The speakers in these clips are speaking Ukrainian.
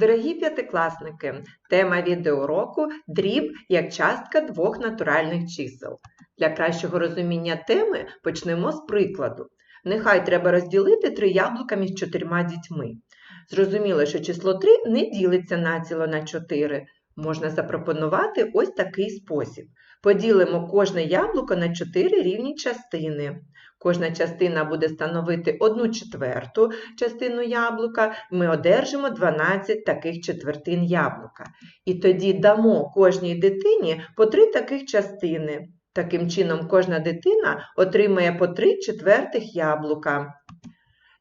Дорогі п'ятикласники, тема відеоуроку дріб як частка двох натуральних чисел. Для кращого розуміння теми почнемо з прикладу. Нехай треба розділити три яблука між чотирма дітьми. Зрозуміло, що число 3 не ділиться націло на 4. Можна запропонувати ось такий спосіб. Поділимо кожне яблуко на 4 рівні частини. Кожна частина буде становити 1 четверту частину яблука, ми одержимо 12 таких четвертин яблука. І тоді дамо кожній дитині по 3 таких частини. Таким чином, кожна дитина отримає по 3 четвертих яблука.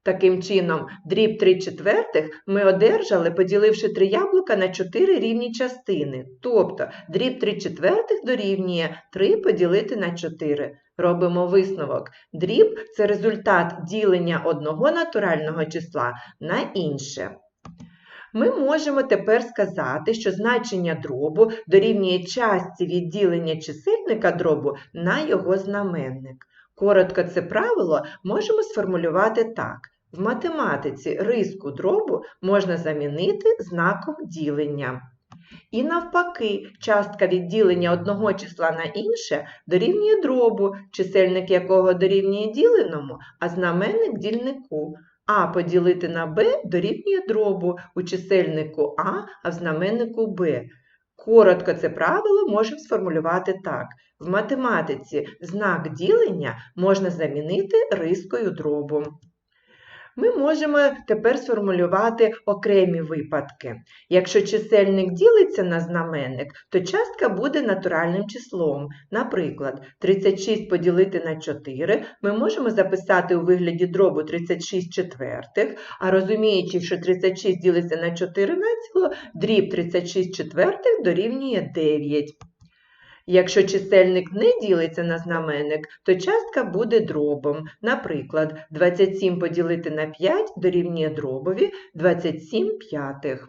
Таким чином, дріб 3 четвертих ми одержали, поділивши 3 яблука на 4 рівні частини. Тобто дріб 3 четвертих дорівнює 3 поділити на 4. Робимо висновок. Дріб це результат ділення одного натурального числа на інше. Ми можемо тепер сказати, що значення дробу дорівнює частці відділення чисельника дробу на його знаменник. Коротко це правило можемо сформулювати так. В математиці риску дробу можна замінити знаком ділення. І навпаки, частка відділення одного числа на інше дорівнює дробу, чисельник якого дорівнює діленому, а знаменник дільнику. А поділити на Б дорівнює дробу у чисельнику А, а в знаменнику Б. Коротко це правило можемо сформулювати так. В математиці знак ділення можна замінити рискою дробу. Ми можемо тепер сформулювати окремі випадки. Якщо чисельник ділиться на знаменник, то частка буде натуральним числом. Наприклад, 36 поділити на 4 ми можемо записати у вигляді дробу 36 четвертих, а розуміючи, що 36 ділиться на 4 націло, дріб 36 четвертих дорівнює 9. Якщо чисельник не ділиться на знаменник, то частка буде дробом. Наприклад, 27 поділити на 5 дорівнює дробові 27 п'ятих.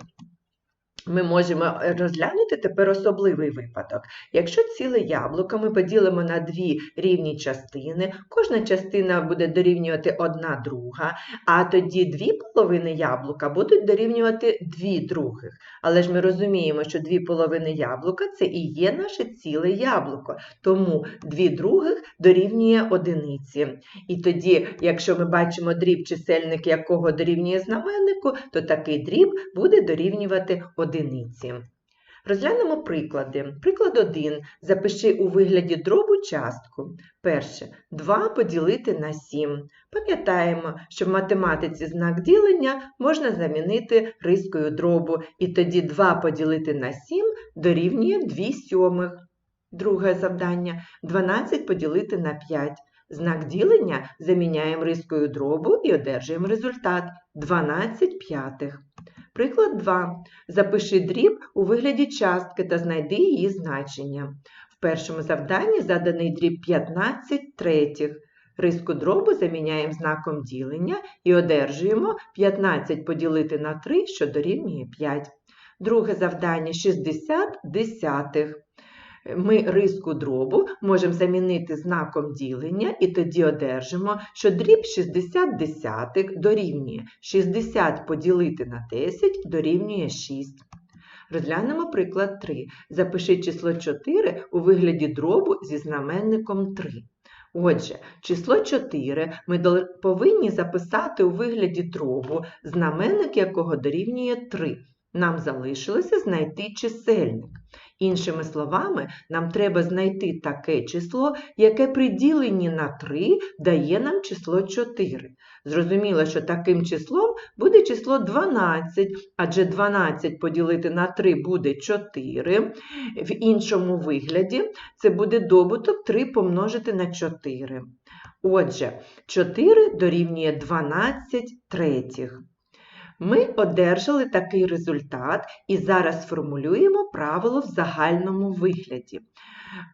Ми можемо розглянути тепер особливий випадок. Якщо ціле яблуко ми поділимо на дві рівні частини, кожна частина буде дорівнювати одна друга, а тоді дві половини яблука будуть дорівнювати дві других. Але ж ми розуміємо, що дві половини яблука це і є наше ціле яблуко, тому дві других дорівнює одиниці. І тоді, якщо ми бачимо дріб чисельник, якого дорівнює знаменнику, то такий дріб буде дорівнювати одиниці одиниці. Розглянемо приклади. Приклад 1. Запиши у вигляді дробу частку. Перше. 2 поділити на 7. Пам'ятаємо, що в математиці знак ділення можна замінити рискою дробу, і тоді 2 поділити на 7 дорівнює 2 сьомих. Друге завдання 12 поділити на 5. Знак ділення заміняємо рискою дробу і одержуємо результат 12 п'ятих. Приклад 2. Запиши дріб у вигляді частки та знайди її значення. В першому завданні заданий дріб 15 третіх. Риску дробу заміняємо знаком ділення і одержуємо 15 поділити на 3, що дорівнює 5. Друге завдання 60 десятих ми риску дробу можемо замінити знаком ділення і тоді одержимо, що дріб 60 десятих дорівнює 60 поділити на 10 дорівнює 6. Розглянемо приклад 3. Запиши число 4 у вигляді дробу зі знаменником 3. Отже, число 4 ми повинні записати у вигляді дробу, знаменник якого дорівнює 3. Нам залишилося знайти чисельник. Іншими словами, нам треба знайти таке число, яке при діленні на 3 дає нам число 4. Зрозуміло, що таким числом буде число 12, адже 12 поділити на 3 буде 4. В іншому вигляді це буде добуток 3 помножити на 4. Отже, 4 дорівнює 12 третіх. Ми одержали такий результат і зараз формулюємо правило в загальному вигляді.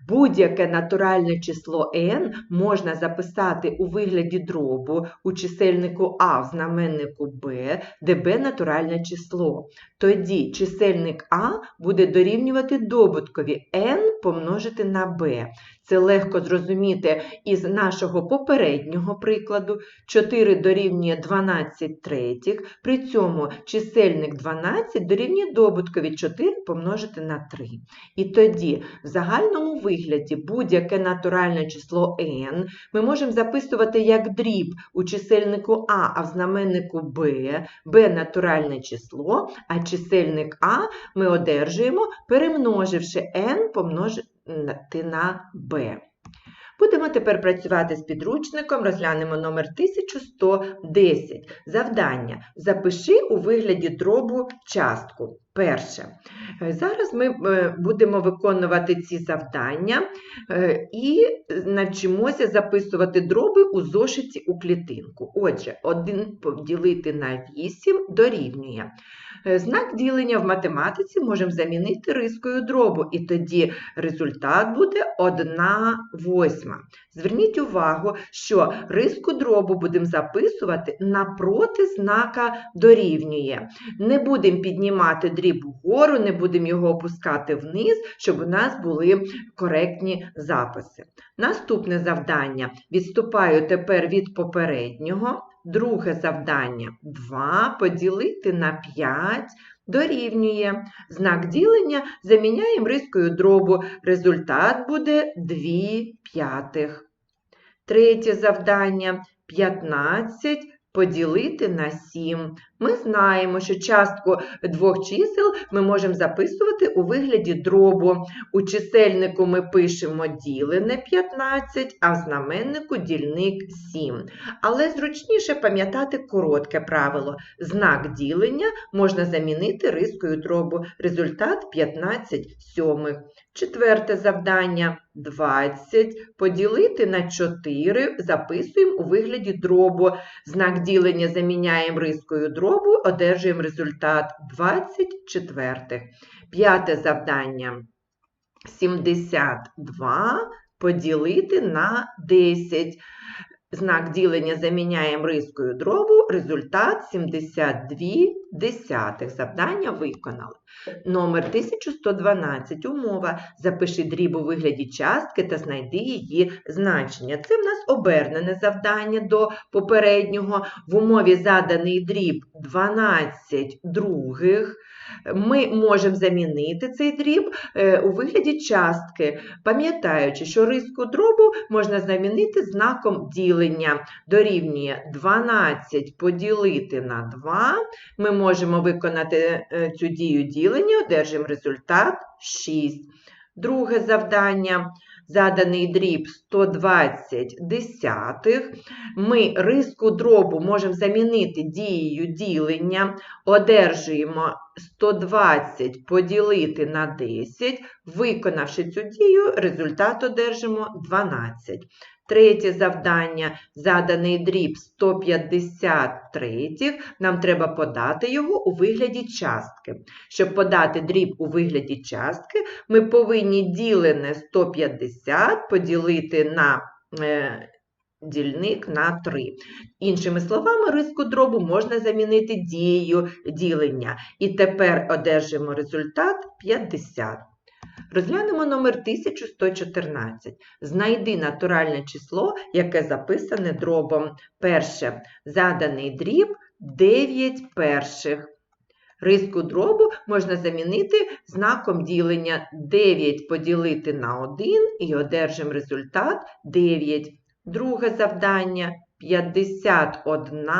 Будь-яке натуральне число n можна записати у вигляді дробу у чисельнику А в знаменнику b, де b натуральне число. Тоді чисельник А буде дорівнювати добуткові n помножити на b. Це легко зрозуміти із нашого попереднього прикладу. 4 дорівнює 12 третіх. При цьому чисельник 12 дорівнює добуткові 4 помножити на 3. І тоді в загальному вигляді будь-яке натуральне число n ми можемо записувати як дріб у чисельнику А, а в знаменнику Б, Б натуральне число, а чисельник А ми одержуємо, перемноживши n помножити на b. Будемо тепер працювати з підручником, розглянемо номер 1110. Завдання. Запиши у вигляді дробу частку. Перше. Е, зараз ми е, будемо виконувати ці завдання е, і навчимося записувати дроби у зошиті у клітинку. Отже, 1 поділити на 8 дорівнює. Знак ділення в математиці можемо замінити рискою дробу, і тоді результат буде 1 восьма. Зверніть увагу, що риску дробу будемо записувати напроти знака дорівнює. Не будемо піднімати дріб вгору, не будемо його опускати вниз, щоб у нас були коректні записи. Наступне завдання. Відступаю тепер від попереднього. Друге завдання 2 поділити на 5 дорівнює. Знак ділення заміняємо рискою дробу. Результат буде 2 п'ятих. Третє завдання 15 поділити на 7. Ми знаємо, що частку двох чисел ми можемо записувати у вигляді дробу. У чисельнику ми пишемо ділене 15, а в знаменнику дільник 7. Але зручніше пам'ятати коротке правило. Знак ділення можна замінити рискою дробу. Результат 15 сьомих. Четверте завдання 20 поділити на 4, записуємо у вигляді дробу. Знак ділення заміняємо рискою дробу, одержуємо результат 24. П'яте завдання 72 поділити на 10. Знак ділення заміняємо рискою дробу, результат 72 десятих. Завдання виконали. Номер 1112. Умова. Запиши дріб у вигляді частки та знайди її значення. Це в нас обернене завдання до попереднього. В умові заданий дріб 12 других. Ми можемо замінити цей дріб е, у вигляді частки, пам'ятаючи, що риску дробу можна замінити знаком ділення. Дорівнює 12 поділити на 2. Ми можемо виконати е, цю дію ділення, одержимо результат 6. Друге завдання заданий дріб 120 десятих. Ми риску дробу можемо замінити дією ділення, одержуємо 120 поділити на 10. Виконавши цю дію, результат одержимо 12. Третє завдання заданий дріб 153, нам треба подати його у вигляді частки. Щоб подати дріб у вигляді частки, ми повинні ділене 150 поділити на е, дільник на 3. Іншими словами, риску дробу можна замінити дією ділення. І тепер одержимо результат 50. Розглянемо номер 1114. Знайди натуральне число, яке записане дробом. Перше. Заданий дріб 9 перших. Риску дробу можна замінити знаком ділення 9 поділити на 1 і одержимо результат 9. Друге завдання 51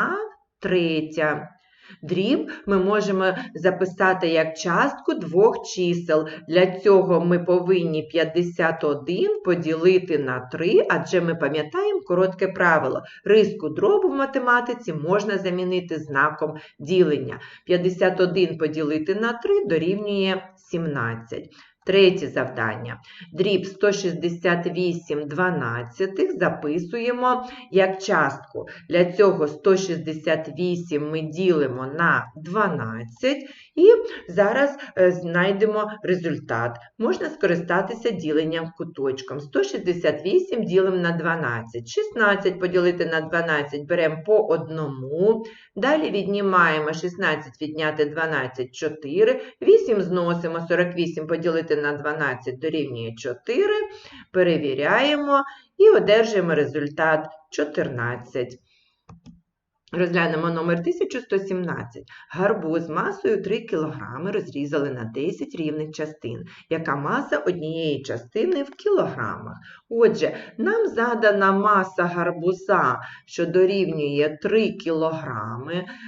третя. Дріб ми можемо записати як частку двох чисел. Для цього ми повинні 51 поділити на 3, адже ми пам'ятаємо коротке правило. Риску дробу в математиці можна замінити знаком ділення. 51 поділити на 3 дорівнює 17. Третє завдання. Дріб 168 дванадцятих записуємо як частку. Для цього 168 ми ділимо на 12 і зараз е, знайдемо результат. Можна скористатися діленням куточком. 168 ділимо на 12. 16 поділити на 12 беремо по одному. Далі віднімаємо 16 відняти 12 4. 8 зносимо 48 поділити на 12 дорівнює 4. Перевіряємо і одержуємо результат 14. Розглянемо номер 1117. Гарбуз масою 3 кг розрізали на 10 рівних частин. Яка маса однієї частини в кілограмах? Отже, нам задана маса гарбуза, що дорівнює 3 кг.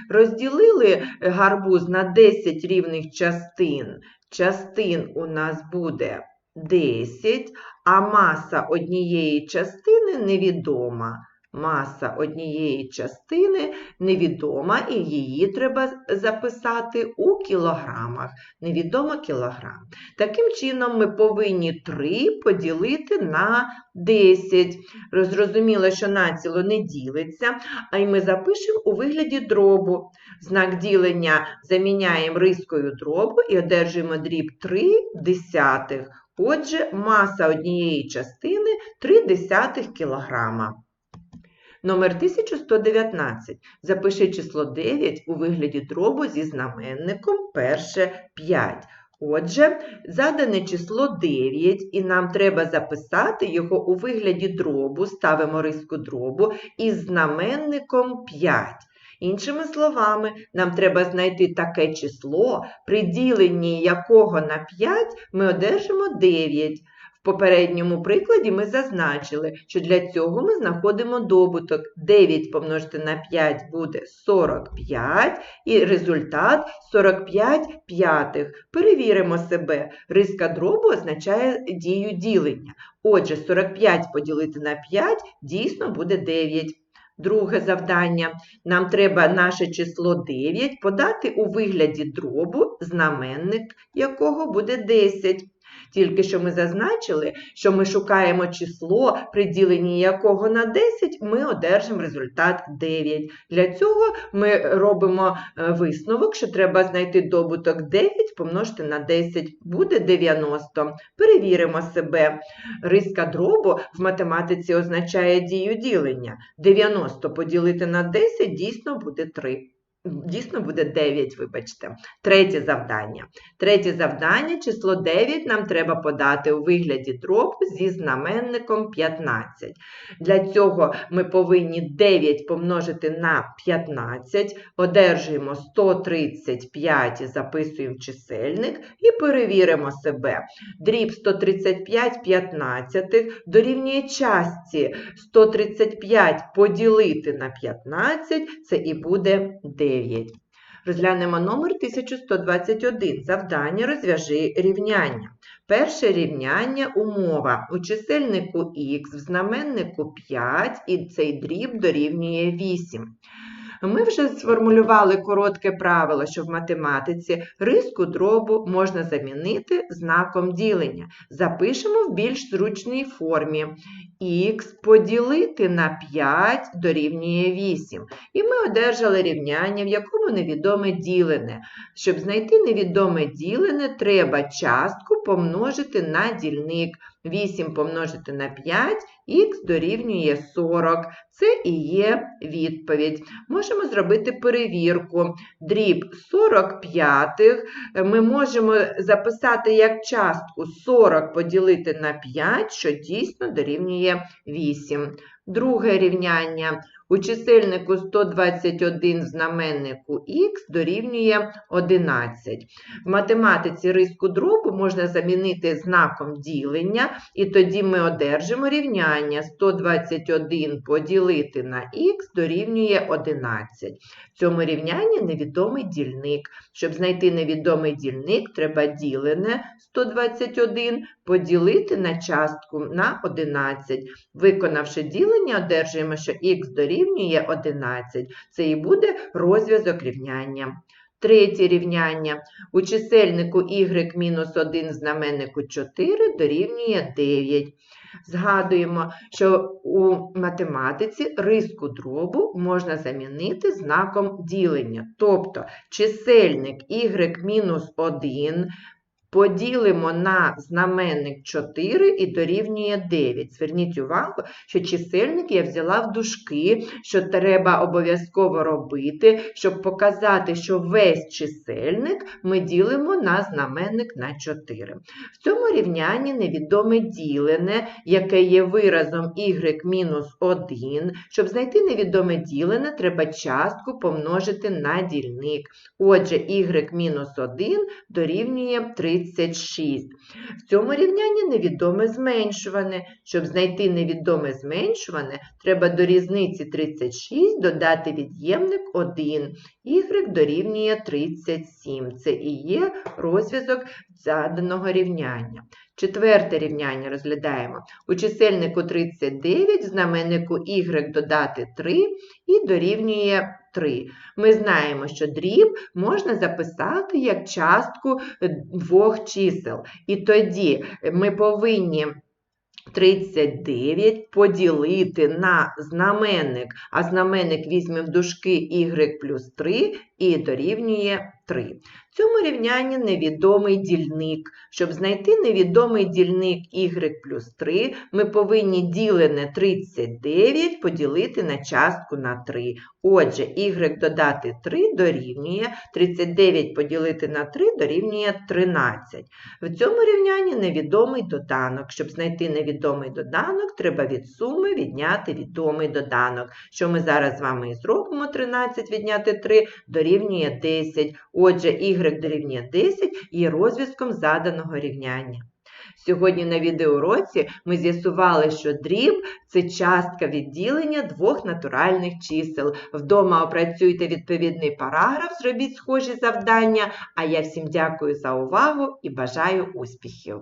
Розділили гарбуз на 10 рівних частин. Частин у нас буде 10, а маса однієї частини невідома. Маса однієї частини невідома, і її треба записати у кілограмах. Невідомо кілограм. Таким чином, ми повинні 3 поділити на 10. Зрозуміло, що націло не ділиться, а й ми запишемо у вигляді дробу. Знак ділення заміняємо рискою дробу і одержуємо дріб 3 десятих. Отже, маса однієї частини 3 десятих кілограма. Номер 1119. Запиши число 9 у вигляді дробу зі знаменником перше 5. Отже, задане число 9, і нам треба записати його у вигляді дробу, ставимо риску дробу із знаменником 5. Іншими словами, нам треба знайти таке число, при діленні якого на 5 ми одержимо 9. В попередньому прикладі ми зазначили, що для цього ми знаходимо добуток. 9 помножити на 5 буде 45, і результат 45 п'ятих. Перевіримо себе. Риска дробу означає дію ділення. Отже, 45 поділити на 5 дійсно буде 9. Друге завдання. Нам треба наше число 9 подати у вигляді дробу, знаменник якого буде 10. Тільки що ми зазначили, що ми шукаємо число, при діленні якого на 10 ми одержимо результат 9. Для цього ми робимо е, висновок, що треба знайти добуток 9 помножити на 10, буде 90. Перевіримо себе. Риска дробу в математиці означає дію ділення. 90 поділити на 10 дійсно буде 3. Дійсно буде 9, вибачте. Третє завдання. Третє завдання, число 9 нам треба подати у вигляді дробу зі знаменником 15. Для цього ми повинні 9 помножити на 15, одержуємо 135, і записуємо чисельник і перевіримо себе. Дріб 135 15 дорівнює частці 135 поділити на 15, це і буде 9. 9. Розглянемо номер 1121. Завдання розв'яжи рівняння. Перше рівняння умова. У чисельнику х в знаменнику 5 і цей дріб дорівнює 8. Ми вже сформулювали коротке правило, що в математиці риску дробу можна замінити знаком ділення. Запишемо в більш зручній формі. Х поділити на 5 дорівнює 8. І ми одержали рівняння, в якому невідоме ділене. Щоб знайти невідоме ділене, треба частку помножити на дільник. 8 помножити на 5, х дорівнює 40. Це і є відповідь. Можемо зробити перевірку. Дріб 45 ми можемо записати як частку 40 поділити на 5, що дійсно дорівнює 8. Друге рівняння. У чисельнику 121 в знаменнику х дорівнює 11. В математиці риску дробу можна замінити знаком ділення, і тоді ми одержимо рівняння 121 поділити на х дорівнює 11. В цьому рівнянні невідомий дільник. Щоб знайти невідомий дільник, треба ділене 121 поділити на частку на 11. Виконавши ділення, одержуємо, що х дорівнює 11. Це і буде розв'язок рівняння. Третє рівняння. У чисельнику y-1 знаменнику 4 дорівнює 9. Згадуємо, що у математиці риску дробу можна замінити знаком ділення. Тобто чисельник y-1 Поділимо на знаменник 4 і дорівнює 9. Зверніть увагу, що чисельник я взяла в дужки, що треба обов'язково робити, щоб показати, що весь чисельник ми ділимо на знаменник на 4. В цьому рівнянні невідоме ділене, яке є виразом y-1. Щоб знайти невідоме ділене, треба частку помножити на дільник. Отже, y-1 дорівнює 36. В цьому рівнянні невідоме зменшуване. Щоб знайти невідоме зменшуване, треба до різниці 36 додати від'ємник 1. y дорівнює 37. Це і є розв'язок заданого рівняння. Четверте рівняння розглядаємо. У чисельнику 39 в знаменнику y додати 3 і дорівнює 3. Ми знаємо, що дріб можна записати як частку двох чисел. І тоді ми повинні 39 поділити на знаменник, а знаменник візьмемо в дужки y плюс 3 і дорівнює 3. В цьому рівнянні невідомий дільник. Щоб знайти невідомий дільник y плюс 3, ми повинні ділене 39 поділити на частку на 3. Отже, y додати 3 дорівнює 39 поділити на 3 дорівнює 13. В цьому рівнянні невідомий доданок. Щоб знайти невідомий доданок, треба від суми відняти відомий доданок. Що ми зараз з вами і зробимо 13 відняти 3 дорівнює 10. Отже, y дорівнює 10 є розв'язком заданого рівняння. Сьогодні на відеоуроці ми з'ясували, що дріб це частка відділення двох натуральних чисел. Вдома опрацюйте відповідний параграф, зробіть схожі завдання. А я всім дякую за увагу і бажаю успіхів!